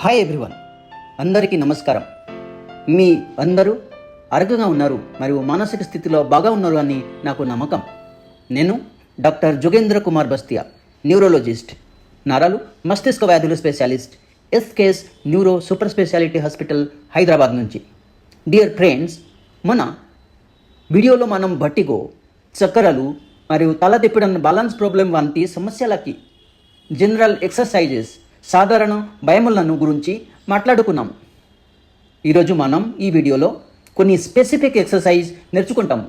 Hi everyone అందరికీ నమస్కారం. మీ అందరూ అరగగా ఉన్నారు మరియు మానసిక స్థితిలో బాగా ఉన్నారు అని నాకు నమ్మకం. నేను డాక్టర్ జోగేంద్ర కుమార్ బస్తియా న్యూరోలజిస్ట్ నరాలు మస్తిష్క వ్యాధుల specialist SKS neuro super speciality hospital Hyderabad నుంచి. డియర్ ఫ్రెండ్స్ మన వీడియోలో మనం బట్టిగో చక్కెరలు మరియు తల తిప్పడం బాలన్స్ ప్రాబ్లం వంటి సమస్యలకి జనరల్ ఎక్సర్సైజెస్ సాధారణ భయములను గురించి మాట్లాడుకున్నాము ఈరోజు మనం ఈ వీడియోలో కొన్ని స్పెసిఫిక్ ఎక్సర్సైజ్ నేర్చుకుంటాము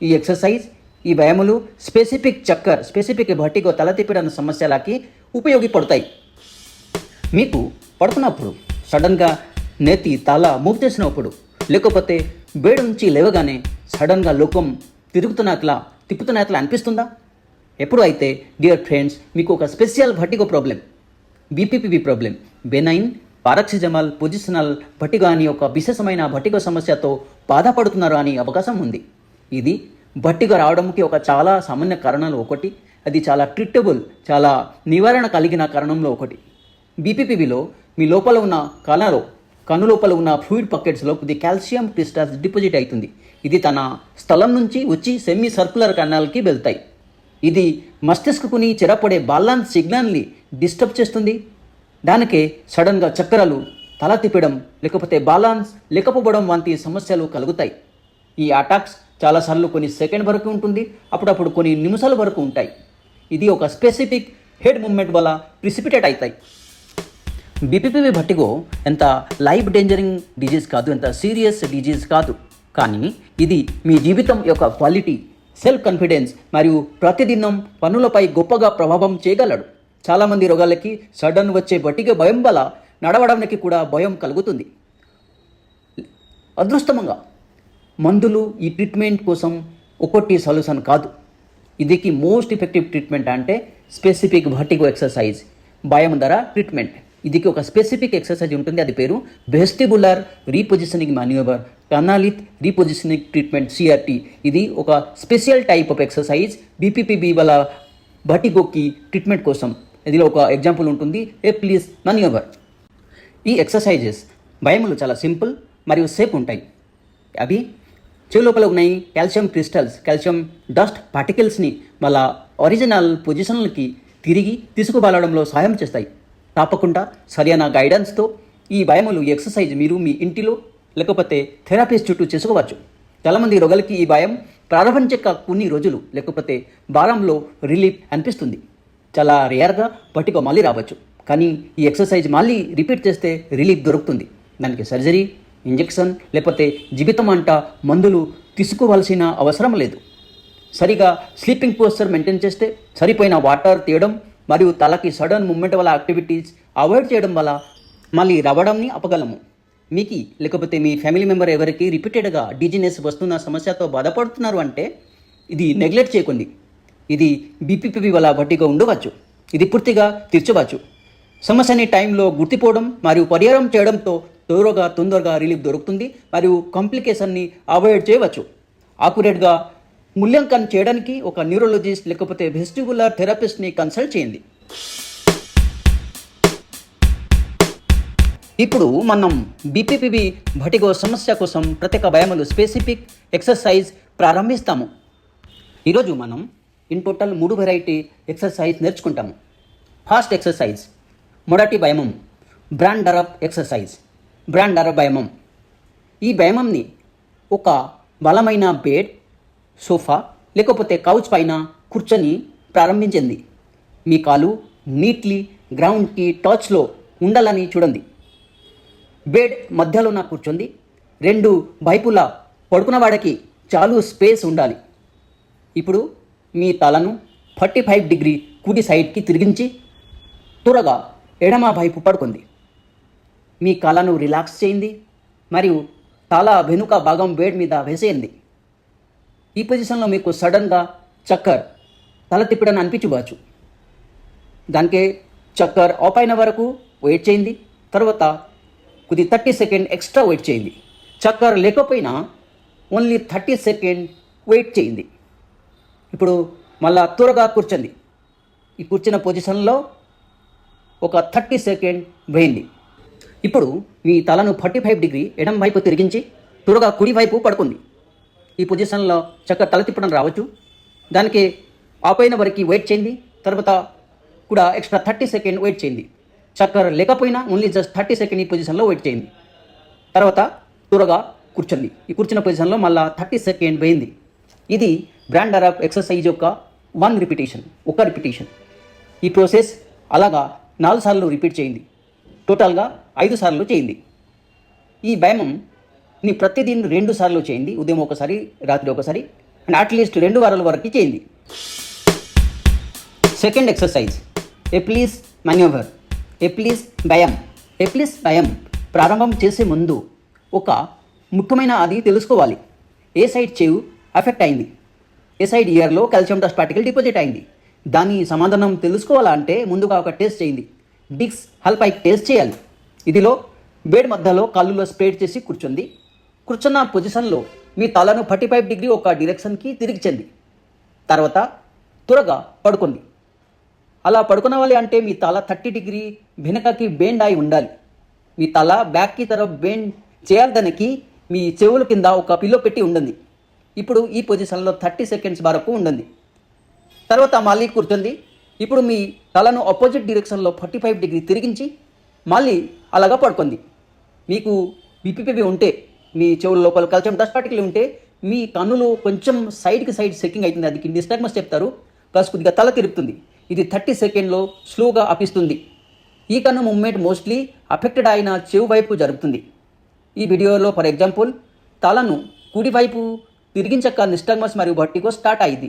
ఈ ఎక్సర్సైజ్ ఈ భయములు స్పెసిఫిక్ చక్కర్ స్పెసిఫిక్ భట్టిగో తల తిప్పడం సమస్యలకి ఉపయోగపడతాయి. మీకు పడుతున్నప్పుడు సడన్గా నెత్తి తల మూవ్ చేసినప్పుడు లేకపోతే బేడు నుంచి లేవగానే సడన్గా లోకం తిరుగుతున్నట్లా తిప్పుతున్నట్లా అనిపిస్తుందా? ఎప్పుడు అయితే డియర్ ఫ్రెండ్స్ మీకు ఒక special vertigo problem BPPV problem benign paroxysmal positional vertigo అని ఒక విశేషమైన భటిక సమస్యతో బాధపడుతున్నారు అని అవకాశం ఉంది. ఇది భట్టిక రావడానికి ఒక చాలా సామాన్య కారణాలు ఒకటి అది చాలా ట్రీటబుల్ చాలా నివారణ కలిగిన కారణంలో ఒకటి. బీపీపీబీలో మీ లోపల ఉన్న కణలో కన్ను లోపల ఉన్న ఫ్లూయిడ్ పకెట్స్లో కొద్ది కాల్షియం క్రిస్టల్స్ డిపాజిట్ అవుతుంది. ఇది తన స్థలం నుంచి వచ్చి సెమీ సర్కులర్ కణాలకి వెళ్తాయి. ఇది మస్తిష్కుని చెరపడే బాలాన్స్ సిగ్నల్ని డిస్టర్బ్ చేస్తుంది. దానికి సడన్గా చక్కెరలు తల తిప్పడం లేకపోతే బాలాన్స్ లేకపోవడం వంటి సమస్యలు కలుగుతాయి. ఈ అటాక్స్ చాలాసార్లు కొన్ని సెకండ్ వరకు ఉంటుంది అప్పుడప్పుడు కొన్ని నిమిషాల వరకు ఉంటాయి. ఇది ఒక స్పెసిఫిక్ హెడ్ మూమెంట్ వల్ల ప్రిసిపిటేట్ అవుతాయి. బీపీపీవి భట్టిగో ఎంత లైఫ్ డేంజరింగ్ డిజీజ్ కాదు ఎంత సీరియస్ డిజీజ్ కాదు. కానీ ఇది మీ జీవితం యొక్క క్వాలిటీ సెల్ఫ్ కాన్ఫిడెన్స్ మరియు ప్రతిదినం పనులపై గొప్పగా ప్రభావం చేయగలడు. చాలామంది రోగాలకి సడన్ వచ్చే బట్టిగా భయం వల్ల నడవడానికి కూడా భయం కలుగుతుంది. అదృష్టంగా మందులు ఈ ట్రీట్మెంట్ కోసం ఒకటి సొల్యూషన్ కాదు. ఇదికి మోస్ట్ ఎఫెక్టివ్ ట్రీట్మెంట్ అంటే స్పెసిఫిక్ వర్టిగో ఎక్సర్సైజ్ భయం ధర ట్రీట్మెంట్. ఇదికి ఒక స్పెసిఫిక్ ఎక్సర్సైజ్ ఉంటుంది అది పేరు vestibular repositioning manoeuvre canalith repositioning treatment CRT ఇది ఒక special type of exercise BPPB వల్ల భటిగోకి ట్రీట్మెంట్ కోసం ఇదిలో ఒక ఎగ్జాంపుల్ ఉంటుంది. ఏ ప్లీజ్ మాన్యూవర్ ఈ ఎక్సర్సైజెస్ భయములు చాలా సింపుల్ మరియు సేఫ్ ఉంటాయి. అవి చెవి లోపల ఉన్నాయి. కాల్షియం క్రిస్టల్స్ కాల్షియం డస్ట్ పార్టికల్స్ని వాళ్ళ ఒరిజినల్ పొజిషన్లకి తిరిగి తీసుకువెళ్ళడంలో సహాయం చేస్తాయి. తప్పకుండా సరైన గైడెన్స్తో ఈ భయములు ఈ ఎక్సర్సైజ్ మీరు మీ ఇంటిలో లేకపోతే థెరపిస్ట్ చుట్టూ చేసుకోవచ్చు. చాలామంది రోగులకి ఈ భయం ప్రారంభించక కొన్ని రోజులు లేకపోతే వారంలో రిలీఫ్ అనిపిస్తుంది. చాలా రేర్గా పట్టిక మళ్ళీ రావచ్చు. కానీ ఈ ఎక్సర్సైజ్ మళ్ళీ రిపీట్ చేస్తే రిలీఫ్ దొరుకుతుంది. దానికి సర్జరీ ఇంజెక్షన్ లేకపోతే జీవితం అంట మందులు తీసుకోవాల్సిన అవసరం లేదు. సరిగా స్లీపింగ్ పోస్చర్ మెయింటైన్ చేస్తే సరిపోయిన వాటర్ తీయడం మరియు తలకి సడన్ మూమెంట్ వల్ల యాక్టివిటీస్ అవాయిడ్ చేయడం వల్ల మళ్ళీ రవ్వడంని అపగలము మీకు లేకపోతే మీ ఫ్యామిలీ మెంబర్ ఎవరికి రిపీటెడ్గా డిజినెస్ వస్తున్న సమస్యతో బాధపడుతున్నారు అంటే ఇది నెగ్లెక్ట్ చేయకండి. ఇది బీపీపీ వల్ల వడ్డీగా ఉండవచ్చు. ఇది పూర్తిగా తీర్చవచ్చు. సమస్యని టైంలో గుర్తిపోవడం మరియు పరిహారం చేయడంతో త్వరగా తొందరగా రిలీఫ్ దొరుకుతుంది మరియు కాంప్లికేషన్ని అవాయిడ్ చేయవచ్చు. ఆక్యురేట్గా మూల్యాంకనం చేయడానికి ఒక న్యూరోలజిస్ట్ లేకపోతే వెస్టిబులర్ థెరపిస్ట్ని కన్సల్ట్ చేయండి. ఇప్పుడు మనం బీపీపీబీ భటిగో సమస్య కోసం ప్రత్యేక భయములు స్పెసిఫిక్ ఎక్సర్సైజ్ ప్రారంభిస్తాము. ఈరోజు మనం ఇన్ టోటల్ మూడు వెరైటీ ఎక్సర్సైజ్ నేర్చుకుంటాము. ఫాస్ట్ ఎక్సర్సైజ్ మొదటి భయమం Brandt Daroff exercise Brandt Daroff భయమం ఈ భయమంని ఒక బలమైన బెడ్ సోఫా లేకపోతే కౌచ్ పైన కూర్చొని ప్రారంభించింది. మీ కాలు నీట్లీ గ్రౌండ్కి టచ్లో ఉండాలని చూడండి. బెడ్ మధ్యలోన కూర్చుంది. రెండు వైపులా పడుకున్న వాడికి చాలు స్పేస్ ఉండాలి. ఇప్పుడు మీ తలను ఫార్టీ ఫైవ్ డిగ్రీ కుడి సైడ్కి తిరిగించి త్వరగా ఎడమ వైపు పడుకుంది. మీ కళను రిలాక్స్ చేయింది మరియు తల వెనుక భాగం బెడ్ మీద వేసేయండి. ఈ పొజిషన్లో మీకు సడన్గా చక్కర్ తల తిప్పడని అనిపించవచ్చు. దానికే చక్కర్ ఆఫ్ అయిన వరకు వెయిట్ చేయండి. తర్వాత కొద్ది థర్టీ సెకండ్ ఎక్స్ట్రా వెయిట్ చేయండి. చక్కర్ లేకపోయినా ఓన్లీ థర్టీ సెకండ్ వెయిట్ చేయండి. ఇప్పుడు మళ్ళా త్వరగా కూర్చోండి. ఈ కూర్చున్న పొజిషన్లో ఒక థర్టీ సెకండ్ వేయింది ఇప్పుడు మీ తలను ఫార్టీ ఫైవ్ డిగ్రీ ఎడం వైపు తిరిగించి త్వరగా కుడి వైపు పడుకుంది ఈ పొజిషన్లో చక్కగా తల తిప్పడం రావచ్చు. దానికి ఆపైన వరకు వెయిట్ చేయింది తర్వాత కూడా ఎక్స్ట్రా థర్టీ సెకండ్ వెయిట్ చేయింది చక్కర లేకపోయినా ఓన్లీ జస్ట్ థర్టీ సెకండ్ ఈ పొజిషన్లో వెయిట్ చేయింది తర్వాత త్వరగా కూర్చోండి. ఈ కూర్చున్న పొజిషన్లో మళ్ళీ థర్టీ సెకండ్ పోయింది ఇది బ్రాండ్ అరబ్ ఎక్సర్సైజ్ యొక్క వన్ రిపిటేషన్ ఒక రిపిటేషన్ ఈ ప్రాసెస్ అలాగా నాలుగు సార్లు రిపీట్ చేయండి టోటల్గా ఐదు సార్లు చేయండి ఈ వ్యాయామం నీ ప్రతిదిన్ రెండు సార్లు చేయండి ఉదయం ఒకసారి రాత్రి ఒకసారి అండ్ అట్లీస్ట్ రెండు వారాల వరకు చేయండి సెకండ్ ఎక్సర్సైజ్ ఎప్లీస్ మన్యూవర్ ఎప్లీస్ భయం ఎప్లీస్ భయం ప్రారంభం చేసే ముందు ఒక ముఖ్యమైన అది తెలుసుకోవాలి. ఏ సైడ్ చెవు అఫెక్ట్ అయింది. ఏ ఇయర్లో కాల్షియం డస్ట్ పార్టికల్ డిపాజిట్ అయింది. దాని సమాధానం తెలుసుకోవాలంటే ముందుగా ఒక టెస్ట్ చేయింది డిక్స్ హల్పైక్ టెస్ట్ చేయాలి. ఇదిలో బెడ్ మధ్యలో కాళ్ళులో స్ప్రేడ్ చేసి కూర్చుంది. కూర్చున్న పొజిషన్లో మీ తలను ఫార్టీ ఫైవ్ డిగ్రీ ఒక డిరెక్షన్కి తిరిగి చెంది. తర్వాత త్వరగా పడుకుంది. అలా పడుకునవాలి అంటే మీ తల థర్టీ డిగ్రీ వెనకకి బెండ్ అయి ఉండాలి. మీ తల బ్యాక్కి తరఫ్ బెండ్ చేయాలదానికి మీ చెవుల కింద ఒక పిల్లో పెట్టి ఉండండి. ఇప్పుడు ఈ పొజిషన్లో థర్టీ సెకండ్స్ వరకు ఉండండి. తర్వాత మళ్ళీ కూర్చుంది ఇప్పుడు మీ తలను ఆపోజిట్ డిరెక్షన్లో ఫార్టీ ఫైవ్ డిగ్రీ తిరిగించి మళ్ళీ అలాగా పడుకుంది మీకు విపిపివి ఉంటే మీ చెవుల లోపల కలిసి డస్ట్ పార్టికల్ ఉంటే మీ కన్నులు కొంచెం సైడ్కి సైడ్ సెక్కింగ్ అవుతుంది. అది డిస్టాగ్మస్ చెప్తారు. ప్లస్ కొద్దిగా తల తిరుపుతుంది ఇది థర్టీ సెకండ్లో స్లోగా అపిస్తుంది ఈ కన్ను మూమెంట్ మోస్ట్లీ అఫెక్టెడ్ అయిన చెవు వైపు జరుగుతుంది. ఈ వీడియోలో ఫర్ ఎగ్జాంపుల్ తలను కుడివైపు తిరిగించక నిస్టగ్మస్ మరియు బట్టికో స్టార్ట్ అయింది.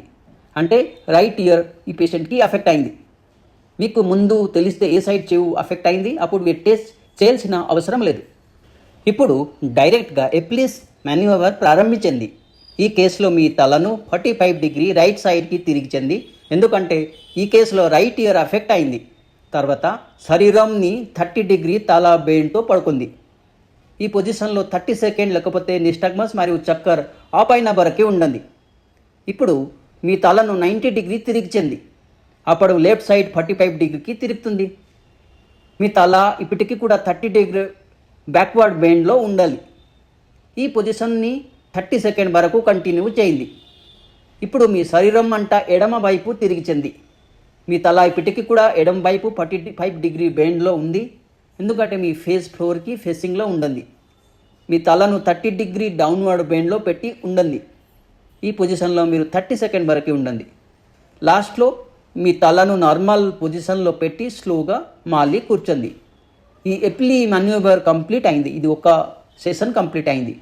అంటే రైట్ ఇయర్ ఈ పేషెంట్కి అఫెక్ట్ అయింది. మీకు ముందు తెలిస్తే ఏ సైడ్ చెవు అఫెక్ట్ అయింది? అప్పుడు మీరు టెస్ట్ చేయాల్సిన అవసరం లేదు. ఇప్పుడు డైరెక్ట్గా ఎప్లీస్ మాన్యువర్ ప్రారంభించింది ఈ కేసులో మీ తలను ఫార్టీ ఫైవ్ డిగ్రీ రైట్ సైడ్కి తిరిగిచింది ఎందుకంటే ఈ కేసులో రైట్ ఇయర్ అఫెక్ట్ అయింది. తర్వాత శరీరంని థర్టీ డిగ్రీ తల బెయిన్తో పడుకుంది. ఈ పొజిషన్లో థర్టీ సెకండ్ లేకపోతే నిస్టగ్మస్ మరియు చక్కర్ ఆ పైన వరకే ఉండండి. ఇప్పుడు మీ తలను నైంటీ డిగ్రీ తిరిగి చెంది. అప్పుడు లెఫ్ట్ సైడ్ ఫార్టీ ఫైవ్ డిగ్రీకి తిరుగుతుంది. మీ తల ఇప్పటికీ కూడా థర్టీ డిగ్రీ బ్యాక్వర్డ్ బెండ్లో ఉండాలి. ఈ పొజిషన్ని థర్టీ సెకండ్ వరకు కంటిన్యూ చేయండి. ఇప్పుడు మీ శరీరం అంట ఎడమ వైపు తిరిగి చెంది. మీ తల ఇప్పటికీ కూడా ఎడమ వైపు ఫార్టీ ఫైవ్ డిగ్రీ బెండ్లో ఉంది. ఎందుకంటే మీ ఫేస్ ఫ్లోర్కి ఫేసింగ్లో ఉండండి. మీ తలను థర్టీ డిగ్రీ డౌన్వర్డ్ బెండ్లో పెట్టి ఉండండి. ఈ పొజిషన్లో మీరు థర్టీ సెకండ్ వరకు ఉండండి. లాస్ట్లో మీ తలను నార్మల్ పొజిషన్లో పెట్టి స్లోగా మళ్ళీ కూర్చోండి. ఈ ఎప్లీ మన్యూబర్ కంప్లీట్ అయింది. ఇది ఒక సెషన్ కంప్లీట్ అయింది.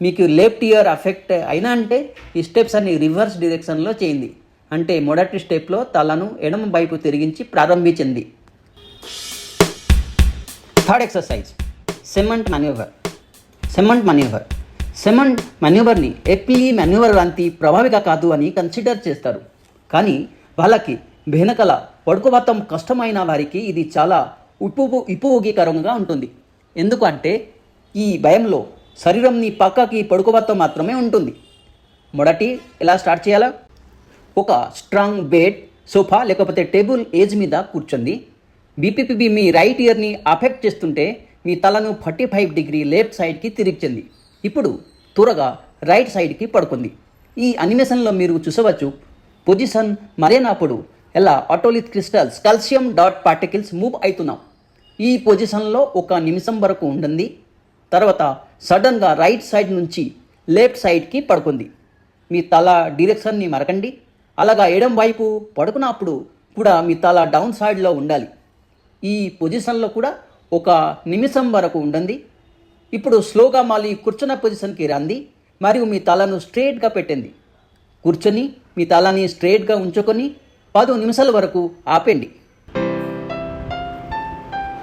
మీకు లెఫ్ట్ ఇయర్ అఫెక్ట్ అయినా అంటే ఈ స్టెప్స్ అన్ని రివర్స్ డిరెక్షన్లో చేయింది అంటే మొదటి స్టెప్లో తలను ఎడమ వైపు తిరిగించి ప్రారంభించింది third exercise. Semont maneuver Semont maneuver Semont మాన్యూవర్ని Epley maneuver లాంటి ప్రభావిగా కాదు అని కన్సిడర్ చేస్తారు. కానీ వాళ్ళకి వెనకల పడుకోవటం కష్టమైన వారికి ఇది చాలా ఉపు ఉపయోగీకరంగా ఉంటుంది. ఎందుకంటే ఈ భయంలో శరీరంని పక్కకి పడుకోవటం మాత్రమే ఉంటుంది. మొదటి ఎలా స్టార్ట్ చేయాలా? ఒక స్ట్రాంగ్ బెడ్ సోఫా లేకపోతే టేబుల్ ఏజ్ మీద కూర్చుంది బీపీపీబీ మీ రైట్ ఇయర్ని అఫెక్ట్ చేస్తుంటే మీ తలను ఫార్టీ ఫైవ్ డిగ్రీ లెఫ్ట్ సైడ్కి తిరిగించింది. ఇప్పుడు త్వరగా రైట్ సైడ్కి పడుకుంది. ఈ అనిమేషన్లో మీరు చూసవచ్చు పొజిషన్ మరేనప్పుడు ఎలా otolith crystals calcium dot particles move అవుతున్నాం. ఈ పొజిషన్లో ఒక నిమిషం వరకు ఉండండి. తర్వాత సడన్గా రైట్ సైడ్ నుంచి లెఫ్ట్ సైడ్కి పడుకుంది. మీ తల డిరెక్షన్ని మరకండి. అలాగా ఎడం వైపు పడుకున్నప్పుడు కూడా మీ తల డౌన్ సైడ్లో ఉండాలి. ఈ పొజిషన్లో కూడా ఒక నిమిషం వరకు ఉండండి. ఇప్పుడు స్లోగా మళ్ళీ కూర్చున్న పొజిషన్కి రండి. మరియు మీ తలను స్ట్రేట్గా పెట్టండి. కూర్చొని మీ తలని స్ట్రేట్గా ఉంచుకొని పది నిమిషాల వరకు ఆపండి.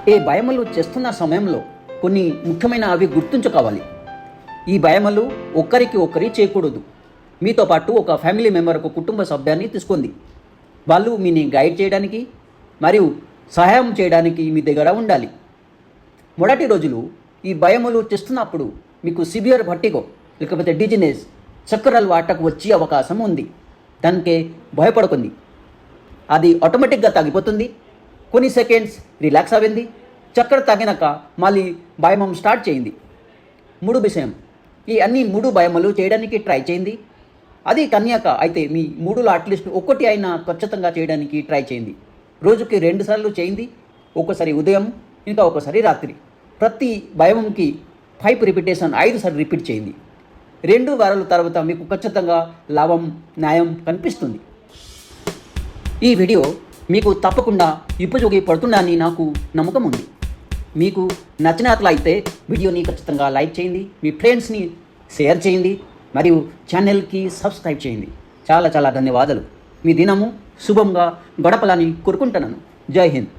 ఏ భయములు చేస్తున్న సమయంలో కొన్ని ముఖ్యమైన అవి గుర్తుంచుకోవాలి. ఈ భయములు ఒక్కరికి ఒక్కరి చేయకూడదు మీతో పాటు ఒక ఫ్యామిలీ మెంబర్ ఒక కుటుంబ సభ్యాన్ని తీసుకుంది వాళ్ళు మీని గైడ్ చేయడానికి మరియు సహాయం చేయడానికి మీ దగ్గర ఉండాలి. మొదటి రోజులు ఈ భయములు చేస్తున్నప్పుడు మీకు సివియర్ భట్టిగో లేకపోతే డిజినెస్ చక్రాలు వాటకు వచ్చే అవకాశం ఉంది. దానికే భయపడుకుంది అది ఆటోమేటిక్గా తగ్గిపోతుంది కొన్ని సెకండ్స్ రిలాక్స్ అయింది చక్కెర తగినాక మళ్ళీ భయమం స్టార్ట్ చేయింది మూడు విషయం. ఈ అన్ని మూడు భయములు చేయడానికి ట్రై చేయండి. అది కన్యాక అయితే మీ మూడులో అట్లీస్ట్ ఒక్కటి అయినా ఖచ్చితంగా చేయడానికి ట్రై చేయండి. రోజుకి రెండు సార్లు చేయండి. ఒకసారి ఉదయం ఇంకా ఒకసారి రాత్రి. ప్రతి భయంకి ఫైవ్ రిపిటేషన్ ఐదు సార్లు రిపీట్ చేయండి. రెండు వారాల తర్వాత మీకు ఖచ్చితంగా లాభం న్యాయం కనిపిస్తుంది. ఈ వీడియో మీకు తప్పకుండా ఉపయోగపడుతుందని నాకు నమ్మకం ఉంది. మీకు నచ్చినట్లయితే వీడియోని ఖచ్చితంగా లైక్ చేయండి మీ ఫ్రెండ్స్ని షేర్ చేయండి మరియు ఛానల్కి సబ్స్క్రైబ్ చేయండి. చాలా చాలా ధన్యవాదాలు. మీ దినము శుభంగా గడపలని కోరుకుంటున్నాను. జై హింద్.